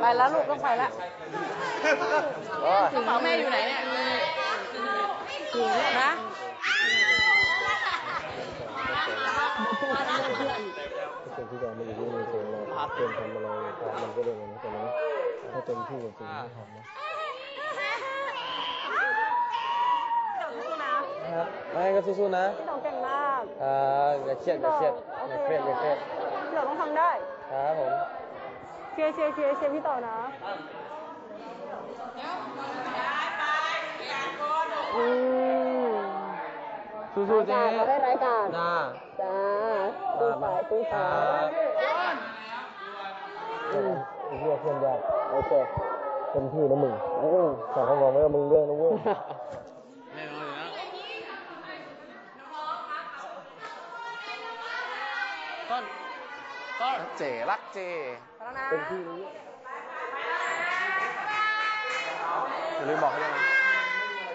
ไปแล้วลูกต้องไปแล้วโอ้ยกระเป๋าแม่อยู่ไหนเนี่ยนะสิ่งที่เราไม่อยู่ที่ในเชิงเราเตรียมทำอะไรก็มันก็เรื่องนั้นแต่นะถ้าเต็มที่กับสิ่งที่ทำนะ ครับไม่ก็สู้ๆนะพี่ต๋องเก่งมากอ่าอย่าเครียดอย่าเครียดอย่าเครียดอย่าเครียดพี่ต๋องต้องทำได้ ครับผมเชียร์เชียร์เชียร์เชียร์พี่ต่อนะอืมสู้ๆเจ๊เขาได้รายการจ้าจ้าตู้สายตู้สายอืมไอ้เหี้ยเพื่อนยากโอเคเต็มที่นะมึงแต่เขาบอกไม่ว่ามึงเรื่องนะเว้ย ต้นเจ รักเจแล้วนะเต็มที่นะอย่าลืมบอกเขาด้วยนะ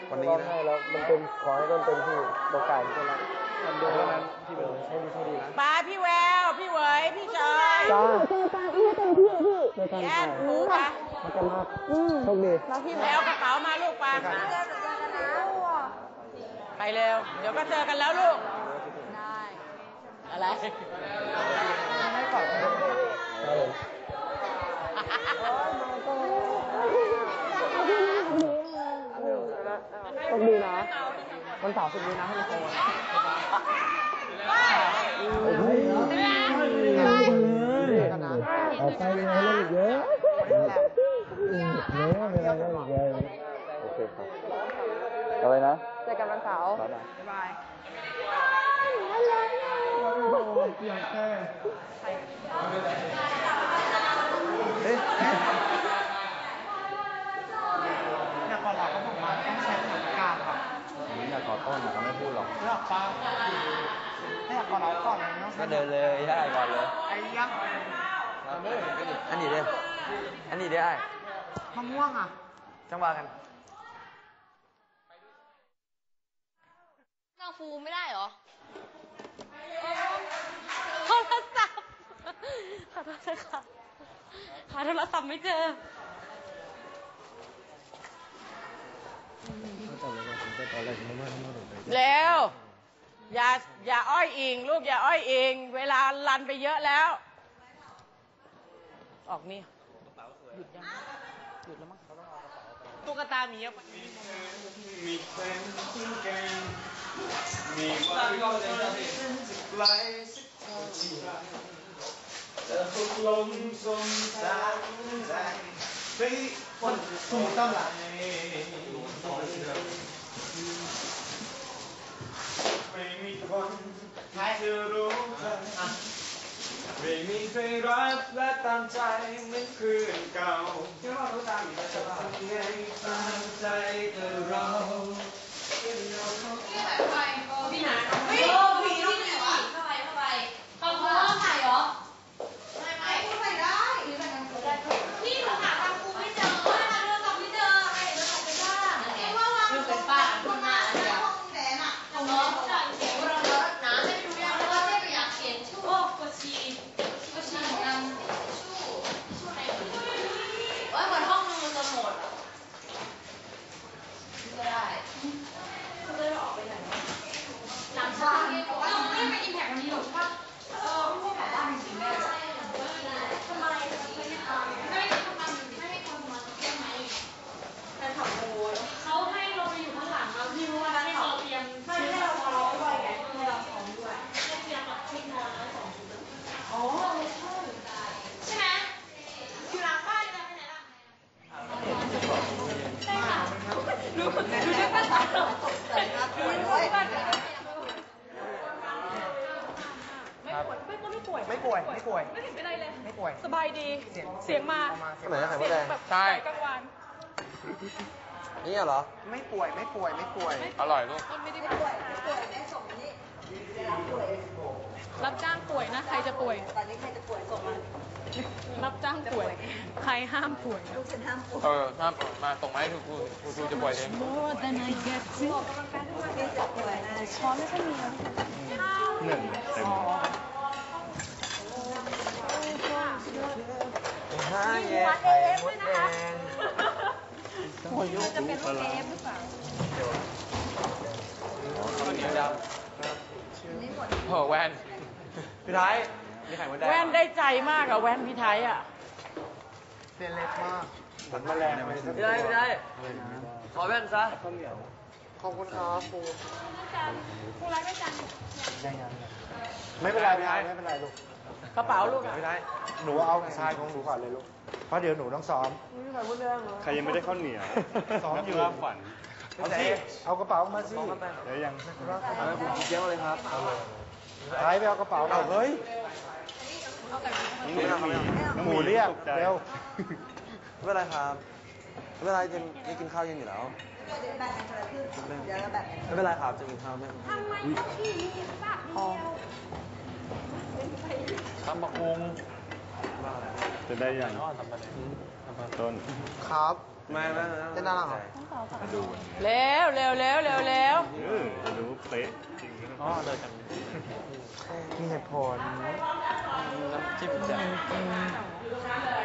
วันนี้ร้องนะไห้แล้วมันเป็นขอให้ต้นเต็มที่โอกาสมันก็รับมันเดียวเท่านั้นที่เป็นใช้ดีใช้ดีนะไปพี่แวว พี่เหวยพี่จอยจ้าเจอกันให้เต็มที่พี่ เจอกันแอค่ะนหมูค่ะมากันมาโชคดีแล้วพี่แววกระเป๋ามาลูกไปไปเร็ว เดี๋ยวก็เจอกันแล้วลูก ได้ อะไร ไม่อบครับผมโชคดีนะวันเสาร์สุดนี้นะให้มาโทรเอาไปเลยเล่นอีกเยอะเยอะเวลาเล่นอีกเยอะโอเคครับอาไว้นะ เจอกันวันเสาร์บ๊ายบาย บ๊ายบายเฮ้ยเนี่ยก่อนเราก็บอกว่าต้องใช้สถานการณ์ครับผมอยากขอต้นเขาไม่พูดหรอกเลือกป้าเนี่ยก่อนเราก่อนนะก็เดินเลยได้ก่อนเลย ไอ้ยังอันนี้เด้ออันนี้เด้อไอ้มะม่วงอะ จังหวะกันนั่งฟูไม่ได้เหรอ ขอโทษนะคะหาโทรศัพท์ไม่เจอเร็วอย่าอย่าอ้อยอิง ลูกอย่าอ้อยอิง เวลาลันไปเยอะแล้ว ออกนี่หยุดยังหยุดแล้วมั้งตุ๊กตาหมีอะมีเพลงที่เก่งมีวันก็จะจะไกลสักเท่าไหร แต่หกลมสมสารใจเฮ้ยวันถูกต้องละไม่มีคนที่จะรู้ใจไม่มีใครรักและตามใจเหมือนคืนเก่าเชื่อว่ารู้ตามอยู่จะทำไงตามใจแต่เรา พี่หนาเฮ้ยพี่ต้องไหนวะเข้าไปเข้าไปขอบคุณว่าถ่ายเหรอ ไม่ไม่พูดไปได้พี่หนูหาทางกูไม่เจอว่าทางโทรศัพท์ไม่เจอไอ้เดินออกไปบ้างเพราะว่าวางเป็นป้าข้างหน้าเลยห้องแดนอะของน้องจ่ายเสียงเราเยอะนะไม่รู้ยังว่าเจ๊อยากเขียนชื่อโอ้กดชีกดชีเหมือนกันชื่อชื่อไหนว่าเหมือนห้องนึงมันจะหมดอะก็ได้ก็เลยออกไปไหนวะ หลังจากนี้บอกว่าไม่ได้ไปอิมแพควันนี้หรอกว่าเออพวกแบบบ้านจริงๆแม่ทำไมไม่ได้ทำไม่ได้ทำงานไม่ได้ทำงานใช่ไหมแต่ขับโมเขาให้เราไปอยู่ข้างหลังเราที่รู้ว่าให้เราเตรียมไม่ให้เราพอเราด้วยไงให้เราซ้อมด้วยให้เตรียมแบบชุดนอนแล้วสองชุดอ๋อใช่ใช่ไหมอยู่หลังบ้านเลยไปไหนล่ะใช่ค่ะดูดูด้วยกันใส่มาด้วยด้วย ไม่ป่วย ไม่ป่วย ไม่ป่วย ไม่เห็นเป็นไรเลย ไม่ป่วย สบายดี เสียงเสียงมาออกมาเหมือนจะไข่มดแดงแบบใช่ กลางวันนี่เหรอ ไม่ป่วยไม่ป่วยไม่ป่วย อร่อยลูก มันไม่ได้ป่วยรับจ้างป่วยนะ ใครจะป่วย ตอนนี้ใครจะป่วยส่งมารับจ้างป่วย ใครห้ามป่วย ลูกฉันห้ามป่วยเออถ้ามาส่งมาให้ครูครูครูจะป่วยเอง More than I get to ช้อนไม่ค่อยมีนะหนึ่งเต็ม ห้าแย่ไข่มดแดงจะเป็นลูกเอฟหรือเปล่าข้าวเหนียวดำโอ้แวนพี่ไทยมีไข่มดแดงแว่นได้ใจมากอะแว่นพี่ไทยอะเส้นเล็กมากผัดแมลงไหมพี่ไทยพี่ไทยขอแว่นซะขอบคุณครับครูครูรักได้จังไม่เป็นไรพี่ไอ้ไม่เป็นไรลูก กระเป๋าลูกอะพี่ไทยหนูเอาทรายของหนูก่อนเลยลูก เพราะเดี๋ยวหนูต้องซ้อมใครยังไม่ได้ข้าวเหนียวซ้อมอยู่ นักล่าฝัน เอาสิ เอากระเป๋ามาสิเดี๋ยวยังเอาให้ผมกินเกี้ยวเลยครับท้ายไปเอากระเป๋าเอาเฮ้ยนี่น้องมีน้องหมูเรียกตใจเร็ว ไม่เป็นไรครับไม่เป็นไรจะจะกินข้าวเย็นอยู่แล้วไม่เป็นไรครับจะกินข้าวไม่ตำบักฮงจะได้ยังต้น ครับไม่ไม่เต้นน่ารักเหรอเร็วเร็วเร็วเร็วเร็วเออจะรู้เป๊ะจริงอ๋อเลยจังมีเหตุผลน้ำจิ้มแจ่ว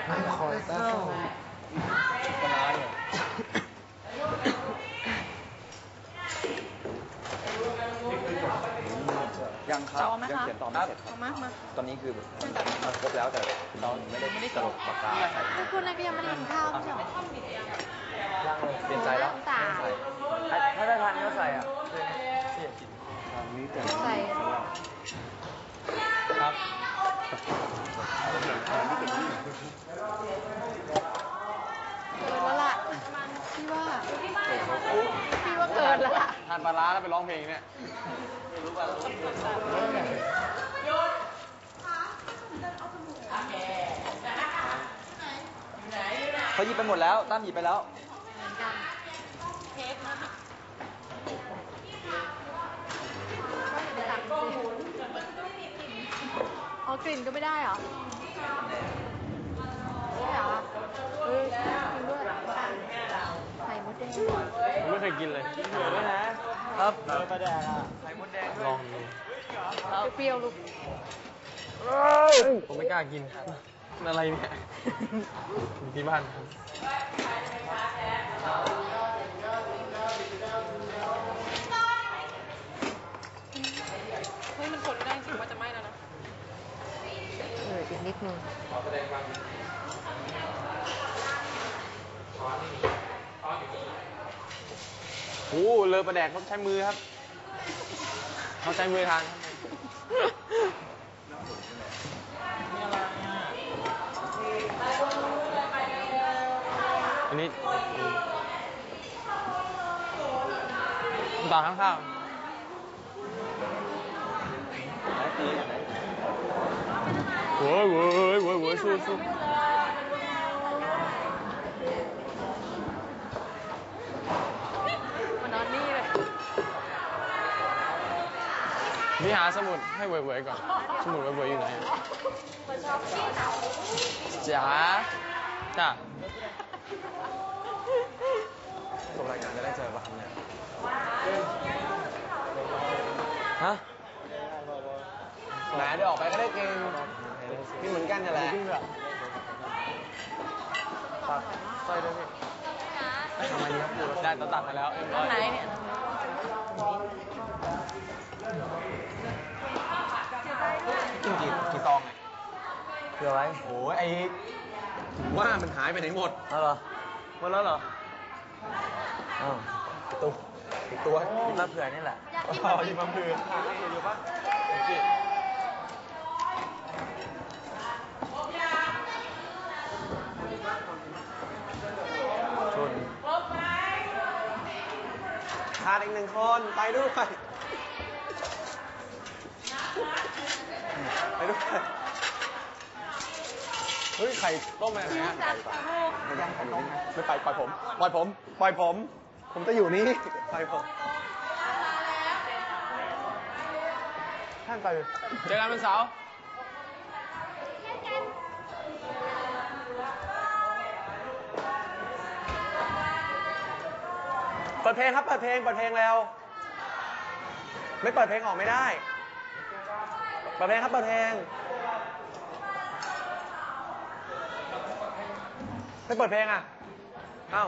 ไม่คอยแต้วปลาร้าเนี่ย ยังครับจะเอาไหมยังคะเขียนต่อไม่เสร็จเอามามาตอนนี้คือมันครบแล้วแต่เราไม่ได้ไม่ได้สรุปปากกาใส่คุณนายก็ยังไม่ได้กินข้าวใช่ไหมยังเลยเปลี่ยนใจแล้วตาถ้าได้ทานก็ใส่อะทางนี้แต่ใส่ครับเกินแล้วล่ะพี่ว่า พี่ว่าเกินแล้วล่ะทานปลาร้าแล้วไปร้องเพลงเนี่ยเขาหยิบไปหมดแล้ว ตั้มหยิบไปแล้วเอากลิ่นก็ไม่ได้เหรอไม่เหรอเฮ้ยกินด้วย ไข่มดแดงไม่เคยกินเลยครับเออปลาแดงอะไข่มดแดงลองดูเปรี้ยวๆลูกผมไม่กล้ากินอะไรเนี่ยที่บ้านเฮ้ยมันคนไม่ได้จริงว่าจะไหม้แล้วนะเอออีกนิดนึง โอ้เลอปลาแดกเขาใช้มือครับเขาใช้มือทานอันนี้ต่อข้างๆโว้ยโว้ยโว้ยโว้ยสู้สู้ มานอนนี่เลย พี่หาสมุดให้เว่ยๆก่อน สมุดเว่ยๆอยู่ไหนอะจ๋าจ้าจบรายการจะได้เจอป่ะครับเนี่ยฮะแหมเดี๋ยวออกไปก็ได้เก่งพี่เหมือนกันนี่แหละฝากสร้อยด้วยพี่ทำไมดีครับได้ตัดตัดมาแล้วเรียบร้อยไหนเนี่ย กินกี่กี่ซองไงเผื่อไว้โอ้ยไอ้ว่ามันหายไปไหนหมดแล้วเหรอหมดแล้วเหรออ้าวตัวอีกตัวกินมาเผื่อนี่แหละอ๋อกินมาเผื่ออยู่ปะชนขาดอีกหนึ่งคน ไปด้วย ไปด้วยเฮ้ยไข่ต้มไปไหนอะไม่ยังไข่ต้มไม่ไปปล่อยผม ปล่อยผม ปล่อยผม ผมจะอยู่นี่ปล่อยผมท่านไปเจอกันวันเสาร์เปิดเพลงครับเปิดเพลงเปิดเพลงแล้ว ไม่เปิดเพลงออกไม่ได้ เปิดเพลงครับเปิดเพลงไม่เปิดเพลงอะเอ้า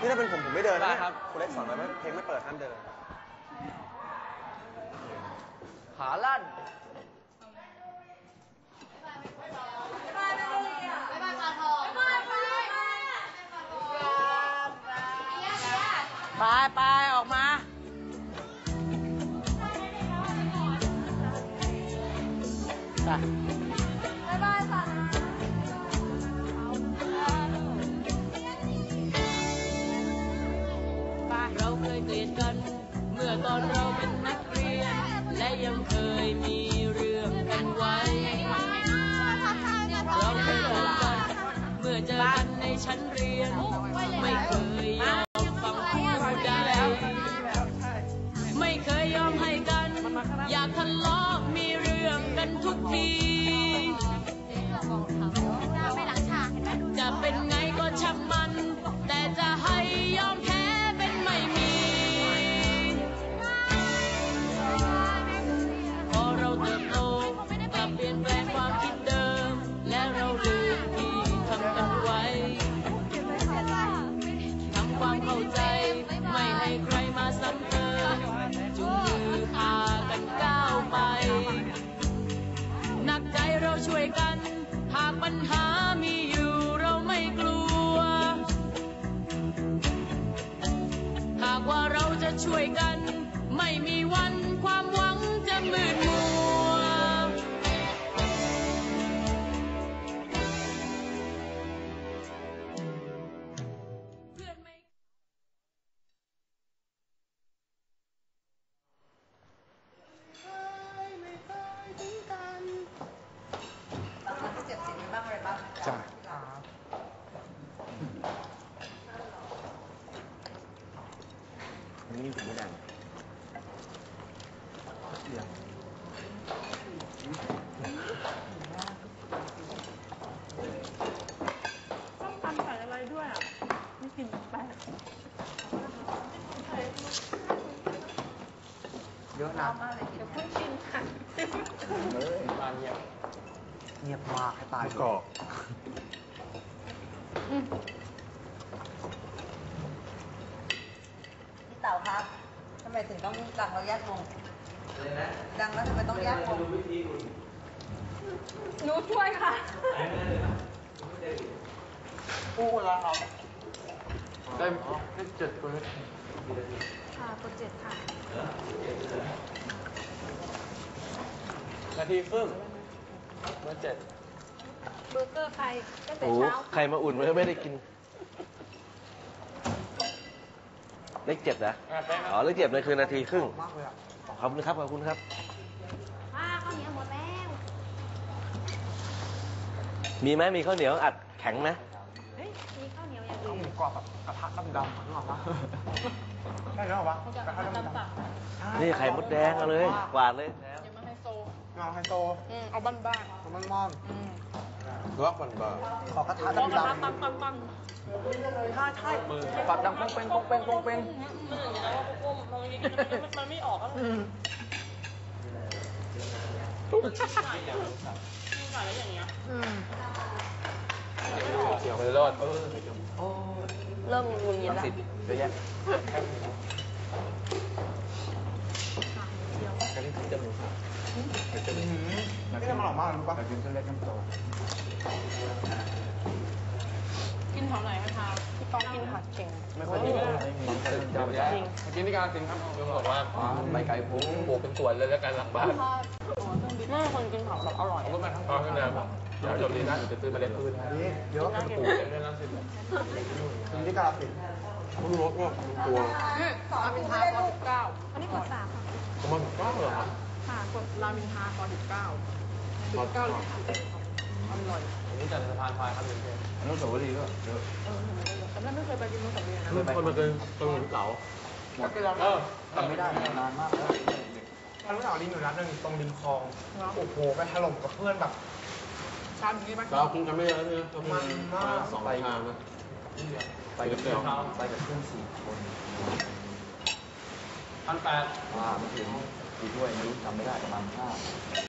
นี่ถ้าเป็นผมผมไม่เดินนะครับ คุณเล็กสอนไว้ว่าเพลงไม่เปิดห้ามเดิน ขาลั่น ไปไปออกมาไป วันความหวังจะมืดมัวเพื่อนไม่ใช่นี่ผมไม่ดังเดี๋ยว ต้องตำใส่อะไรด้วยอะม่กลิ่นแปลกเยอะนะเดี๋ยวเพิ่งกินค่ะเลยบานเงียบเงียบมากให้ตายกอกพี่เต๋าครับทำไมถึงต้องดังเราแยกวง ดังแล้วทำไมต้องแยกวงหนูช่วยค่ะอู้แล้วครับได้ได้เจ็ดตัวค่ะกดเจ็ดค่ะ นาทีครึ่งเมื่อเจ็ดเบอร์เกอร์ใครตั้งแต่โอ้โหเช้า ใครมาอุ่นมันก็ไม่ได้กิน เลขเจ็ดนะ อ๋อ เลขเจ็ดเลยคือนาทีครึ่ง มากเลยอะ ขอบคุณครับ ขอบคุณครับป้าข้าวเหนียวหมดแล้ว มีไหมมีข้าวเหนียวอัดแข็งนะเฮ้ย มีข้าวเหนียวอย่างข้าวอื่หนมูกรอบแบบกระทะดำๆนึกออกปะได้แล้วเหรอวะกระทะดำตำปากๆนี่ไข่มดแดงเอาเลยกวาดเลยเดี๋ยวมาไฮโซเงาไฮโซอืมเอาบ้านบ้านมันมอนๆอืม ล็อกมันบาขอกระทะลองกระทะดำปังปังปังๆใช่ใช่ปัดดังปงเปงปงเปงปงเปงมันไม่ออกแล้วอืมอืมเขียวไปรอดเออเริ่มงุนงิดแล้วเยอะแยะแค่นี้ถึงจะมีไม่ได้มาหลอกมากรู้ป่ะแต่กินเส้นเล็กน้ำโต กินแถวไหนคะทาพี่ต้องกินผัดเก่ง ไม่ค่อยดีไม่มีจริง กินที่การสินครับลุงบอกว่าใบไก่พุงบวกเป็นส่วนเลยแล้วกันหลังบ้านไม่คนกินผักแบบอร่อยผมก็มาทั้งตอนนั้นนะเดี๋ยวจบดีนะเดี๋ยวจะซื้อเมล็ดพืชให้เยอะปลูกเองด้วยนะสิกินที่กาลสินคุณรสเนี่ยตัวรามินทาคอสิบเก้าอันนี้กดสามค่ะผมมันก้าวเหรอครับค่ะกดรามินทาคอสิบเก้าสิบเก้าเลยค่ะอร่อยอันนี้จากสะพานพายครับลุงอนุสาวรีย์ก็เยอะแต่แม่ไม่เคยไปกินมัสมั่นนะลุงคนมาเกินตรงหินเสา หมดไปแล้วเออทำไม่ได้นานมากแล้วอนุสาวรีย์อยู่ร้านนึงตรงริมคลองโอ้โหไปถล่มกับเพื่อนแบบชามนี้ไหม เราคุยกันไม่เยอะเนี่ยมันมากสองชามนะ ไปกับเพื่อนไปกับเพื่อนสี่คนพันแปดอ่าไม่ถึงกี่ถ้วยไม่รู้จำไม่ได้ประมาณห้า